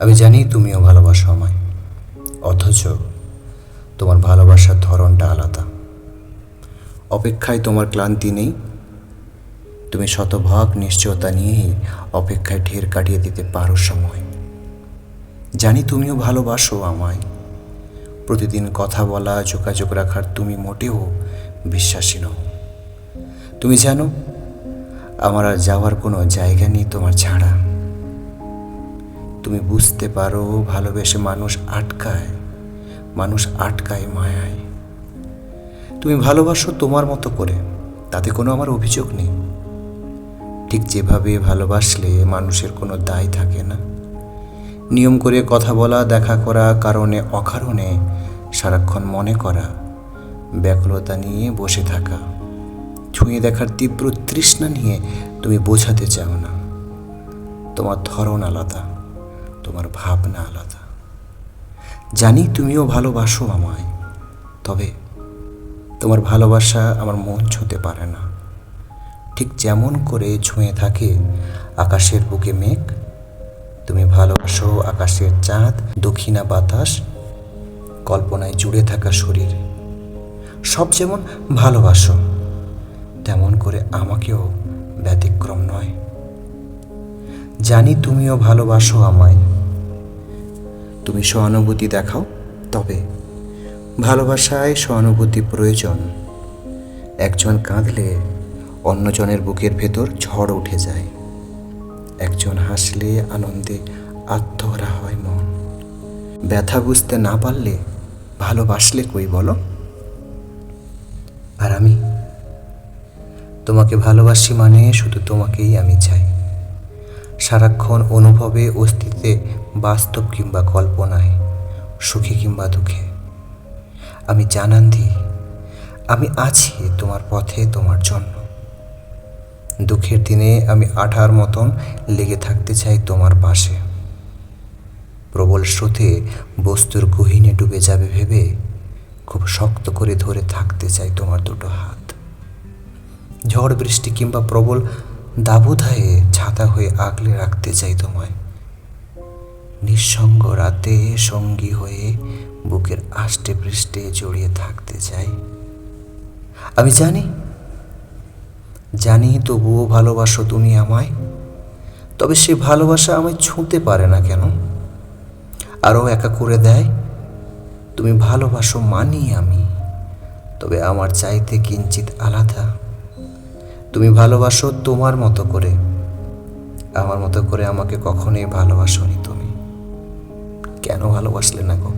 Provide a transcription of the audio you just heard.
আমি জানি তুমিও ভালোবাসো আমায়, অথচ তোমার ভালোবাসার ধরনটা আলাদা। অপেক্ষায় তোমার ক্লান্তি নেই, তুমি শতভাগ নিশ্চয়তা নিয়েই অপেক্ষায় ঢের কাটিয়ে দিতে পারো সময়। জানি তুমিও ভালোবাসো আমায়, প্রতিদিন কথা বলা, যোগাযোগ রাখার তুমি মোটেও বিশ্বাসী নও। তুমি জানো, আমার আর যাওয়ার কোনো জায়গা নেই তোমার ছাড়া। তুমি বুঝতে পারো ভালোবেসে মানুষ আটকায় মানুষ আটকায় মায়ায়। তুমি ভালোবাসো তোমার মতো করে, তাতে কোনো আমার অভিযোগ নেই। ঠিক যেভাবে ভালোবাসলে মানুষের কোনো দায় থাকে না। নিয়ম করে কথা বলা, দেখা করা, কারণে অকারণে সারাক্ষণ মনে করা, ব্যাকুলতা নিয়ে বসে থাকা, ছুঁয়ে দেখার তীব্র তৃষ্ণা নিয়ে তুমি বোঝাতে চাও না। তোমার ধরন আলাদা। তোমার ভাবনা আলাদা। জানি তুমিও ভালোবাসো আমায়, তবে তোমার ভালোবাসা আমার মন ছুঁতে পারে না। ঠিক যেমন করে ছুঁয়ে থাকে আকাশের বুকে মেঘ, তুমি ভালোবাসো আকাশের চাঁদ, দক্ষিণা বাতাস, কল্পনায় জুড়ে থাকা শরীর। সব যেমন ভালোবাসো, তেমন করে আমাকেও ব্যতিক্রম নয়। জানি তুমিও ভালোবাসো আমায়। তুমি সহানুভূতি দেখাও। তবে ভালোবাসায় সহানুভূতি প্রয়োজন। একজন কাঁদলে অন্যজনের বুকের ভেতর ঝড় উঠে যায়। একজন হাসলে আনন্দে আত্মহরা হয় মন। ব্যথা বুঝতে না পারলে ভালোবাসলে কই বলো? আর আমি? তোমাকে ভালোবাসি মানে শুধু তোমাকেই আমি চাই। সারাক্ষণ অনুভবে অস্তিত্বে বাস্তব কিংবা কল্পনায়, সুখে কিংবা দুঃখে। আমি জানান দিই আমি আছি তোমার পথে, তোমার জন্য। দুঃখের দিনে আমি আঠার মতন লেগে থাকতে চাই তোমার পাশে। প্রবল স্রোতে বস্তুর গহীনে ডুবে যাবে ভেবে খুব শক্ত করে ধরে থাকতে চাই তোমার দুটো হাত। ঝড় বৃষ্টি কিংবা প্রবল দাবধায়ে ছাতা হয়ে আগলে রাখতে চাই তোমায়। নিঃসঙ্গ রাতে সঙ্গী হয়ে বুকের আষ্টে পৃষ্ঠে জড়িয়ে থাকতে চাই। আমি জানি জানি তবুও ভালোবাসো তুমি আমায়, তবে সে ভালোবাসা আমায় ছুঁতে পারে না কেন? আরও একা করে দেয়, তুমি ভালোবাসো মানি আমি, তবে আমার চাইতে কিঞ্চিত আলাদা। তুমি ভালোবাসো তোমার মতো করে, আমার মতো করে আমাকে কখনোই ভালোবাসোনি তুমি। কেন ভালোবাসলে না গো?